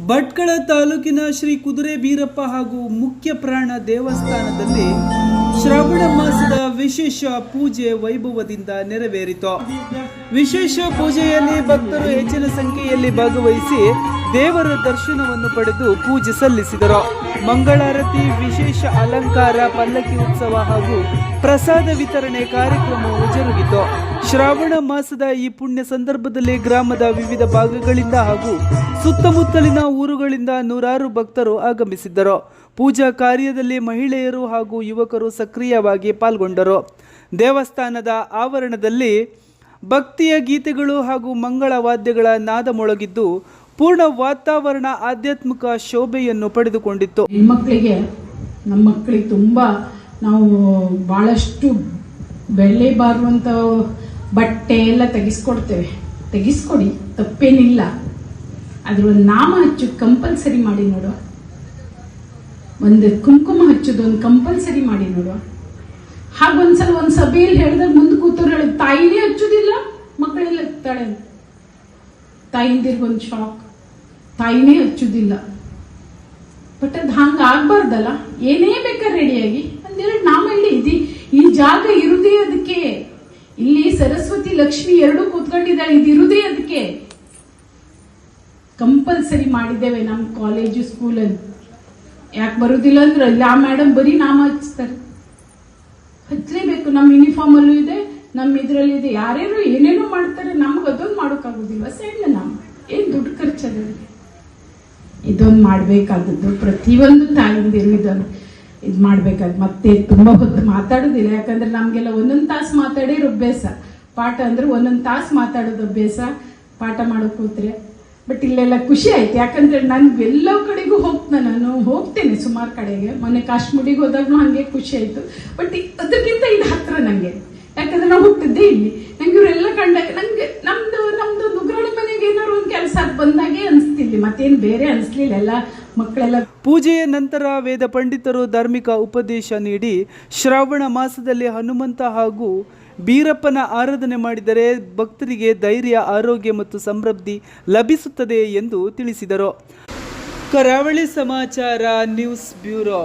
ಭಟ್ಕಳ ತಾಲೂಕಿನ ಶ್ರೀ ಕುದುರೆ ಬೀರಪ್ಪ ಹಾಗೂ ಮುಖ್ಯ ಪ್ರಾಣ ದೇವಸ್ಥಾನದಲ್ಲಿ ಶ್ರಾವಣ ಮಾಸದ ವಿಶೇಷ ಪೂಜೆ ವೈಭವದಿಂದ ನೆರವೇರಿತು. ವಿಶೇಷ ಪೂಜೆಯಲ್ಲಿ ಭಕ್ತರು ಹೆಚ್ಚಿನ ಸಂಖ್ಯೆಯಲ್ಲಿ ಭಾಗವಹಿಸಿ ದೇವರ ದರ್ಶನವನ್ನು ಪಡೆದು ಪೂಜೆ ಸಲ್ಲಿಸಿದರು. ಮಂಗಳಾರತಿ, ವಿಶೇಷ ಅಲಂಕಾರ, ಪಲ್ಲಕ್ಕಿ ಉತ್ಸವ ಹಾಗೂ ಪ್ರಸಾದ ವಿತರಣೆ ಕಾರ್ಯಕ್ರಮವು ಜರುಗಿತು. ಶ್ರಾವಣ ಮಾಸದ ಈ ಪುಣ್ಯ ಸಂದರ್ಭದಲ್ಲಿ ಗ್ರಾಮದ ವಿವಿಧ ಭಾಗಗಳಿಂದ ಹಾಗೂ ಸುತ್ತಮುತ್ತಲಿನ ಊರುಗಳಿಂದ ನೂರಾರು ಭಕ್ತರು ಆಗಮಿಸಿದ್ದರು. ಪೂಜಾ ಕಾರ್ಯದಲ್ಲಿ ಮಹಿಳೆಯರು ಹಾಗೂ ಯುವಕರು ಸಕ್ರಿಯವಾಗಿ ಪಾಲ್ಗೊಂಡರು. ದೇವಸ್ಥಾನದ ಆವರಣದಲ್ಲಿ ಭಕ್ತಿಯ ಗೀತೆಗಳು ಹಾಗೂ ಮಂಗಳ ವಾದ್ಯಗಳ ನಾದ ಮೊಳಗಿದ್ದು, ಪೂರ್ಣ ವಾತಾವರಣ ಆಧ್ಯಾತ್ಮಿಕ ಶೋಭೆಯನ್ನು ಪಡೆದುಕೊಂಡಿತ್ತು. ಹೆಣ್ಮಕ್ಳಿಗೆ ನಮ್ಮ ಮಕ್ಕಳಿಗೆ ತುಂಬ ನಾವು ಭಾಳಷ್ಟು ಬೆಲೆ ಬಾರುವಂಥ ಬಟ್ಟೆ ಎಲ್ಲ ತೆಗಿಸ್ಕೊಡ್ತೇವೆ. ತೆಗಿಸ್ಕೊಡಿ, ತಪ್ಪೇನಿಲ್ಲ. ಅದ್ರ ಒಂದು ನಾಮ ಹಚ್ಚು ಕಂಪಲ್ಸರಿ ಮಾಡಿ ನೋಡು ಒಂದು ಕುಂಕುಮ ಹಚ್ಚೋದು ಒಂದು ಕಂಪಲ್ಸರಿ ಮಾಡಿ ನೋಡು ಹಾಗೊಂದ್ಸಲ ಒಂದು ಸಭೆಯಲ್ಲಿ ಹೇಳಿದಾಗ ಮುಂದೆ ಕೂತವ್ರು ಹೇಳಿ ತಾಯಿನೇ ಹಚ್ಚೋದಿಲ್ಲ, ಮಕ್ಕಳೆಲ್ಲ ಎತ್ತಾಳೆ ತಾಯಿಂದಿರ್ಗೊಂದು ಶಾಕ್ ತಾಯಿನೇ ಹಚ್ಚೋದಿಲ್ಲ. ಬಟ್ ಅದು ಹಂಗ ಆಗ್ಬಾರ್ದಲ್ಲ? ಏನೇ ಬೇಕಾದ್ರೆ ರೆಡಿಯಾಗಿ ಒಂದೆರಡು ನಾಮ ಇದಿ. ಈ ಜಾಗ ಇರುದೇ ಅದಕ್ಕೆ. ಇಲ್ಲಿ ಸರಸ್ವತಿ ಲಕ್ಷ್ಮಿ ಎರಡು ಕೂತ್ಕೊಂಡಿದ್ದಾಳೆ. ಇದಿರುದೇ ಅದಕ್ಕೆ? ಕಂಪಲ್ಸರಿ ಮಾಡಿದ್ದೇವೆ ನಮ್ಮ ಕಾಲೇಜು ಸ್ಕೂಲಲ್ಲಿ. ಯಾಕೆ ಬರುದಿಲ್ಲ ಅಂದ್ರೆ ಯಾ ಆ ಮೇಡಮ್, ಬರೀ ನಾಮ ಹಚ್ತಾರೆ. ಹಚ್ಚಲೇಬೇಕು ನಮ್ಮ ಯೂನಿಫಾರ್ಮ್ ಅಲ್ಲೂ ಇದೆ, ನಮ್ಮ ಇದ್ರಲ್ಲಿ ಇದೆ. ಯಾರ್ಯಾರು ಏನೇನೋ ಮಾಡ್ತಾರೆ, ನಮ್ಗೆ ಅದೊಂದು ಮಾಡೋಕ್ಕಾಗೋದಿಲ್ಲ ಸಣ್ಣ ನಾಮ ಏನು ದುಡ್ಡು ಖರ್ಚದ ಇದೊಂದು ಮಾಡಬೇಕಾದದ್ದು. ಪ್ರತಿಯೊಂದು ತಾಯಿಂದಿರು ಇದೊಂದು ಇದು ಮಾಡ್ಬೇಕಾದ್. ಮತ್ತೆ ತುಂಬಾ ಹೊತ್ತು ಮಾತಾಡೋದಿಲ್ಲ. ಯಾಕಂದ್ರೆ ನಮ್ಗೆಲ್ಲ ಒಂದೊಂದು ತಾಸು ಮಾತಾಡಿರೋ ಅಭ್ಯಾಸ. ಪಾಠ ಅಂದ್ರೆ ಒಂದೊಂದು ತಾಸು ಮಾತಾಡೋದು ಅಭ್ಯಾಸ ಪಾಠ ಮಾಡೋ ಕೂತ್ರೆ. ಬಟ್ ಇಲ್ಲೆಲ್ಲ ಖುಷಿ ಆಯ್ತು. ಯಾಕಂದ್ರೆ ನನ್ಗೆ ಎಲ್ಲ ಕಡೆಗೂ ಹೋಗ್ತ ನಾನು ಹೋಗ್ತೇನೆ ಸುಮಾರು ಕಡೆಗೆ. ಮೊನ್ನೆ ಕಾಶ್ಮೀರಿಗೆ ಹೋದಾಗ್ಲೂ ಹಂಗೆ ಖುಷಿ ಆಯ್ತು. ಬಟ್ ಅದಕ್ಕಿಂತ ಇದು ಹತ್ರ ನಂಗೆ. ಯಾಕಂದ್ರೆ ನಾವು ಹುಟ್ಟಿದ್ದೇ ಇಲ್ಲಿ. ನಂಗೆ ಇವರೆಲ್ಲ ಕಂಡಾಗ ನಂಗೆ ನಮ್ದು ನಮ್ದು ನುಗ್ರಾಳಿ ಮನೆಗೆ ಏನಾದ್ರು ಒಂದು ಕೆಲಸ ಬಂದಾಗೆ ಅನಿಸ್ತಿಲ್ಲ ಮತ್ತೇನು ಬೇರೆ ಅನಿಸ್ಲಿಲ್ಲ. ಎಲ್ಲ ಪೂಜೆಯ ನಂತರ ವೇದ ಪಂಡಿತರು ಧಾರ್ಮಿಕ ಉಪದೇಶ ನೀಡಿ ಶ್ರಾವಣ ಮಾಸದಲ್ಲಿ ಹನುಮಂತ ಹಾಗೂ ಬೀರಪ್ಪನ ಆರಾಧನೆ ಮಾಡಿದರೆ ಭಕ್ತರಿಗೆ ಧೈರ್ಯ, ಆರೋಗ್ಯ ಮತ್ತು ಸಮೃದ್ಧಿ ಲಭಿಸುತ್ತದೆ ಎಂದು ತಿಳಿಸಿದರು. ಕರಾವಳಿ ಸಮಾಚಾರ ನ್ಯೂಸ್ ಬ್ಯೂರೋ.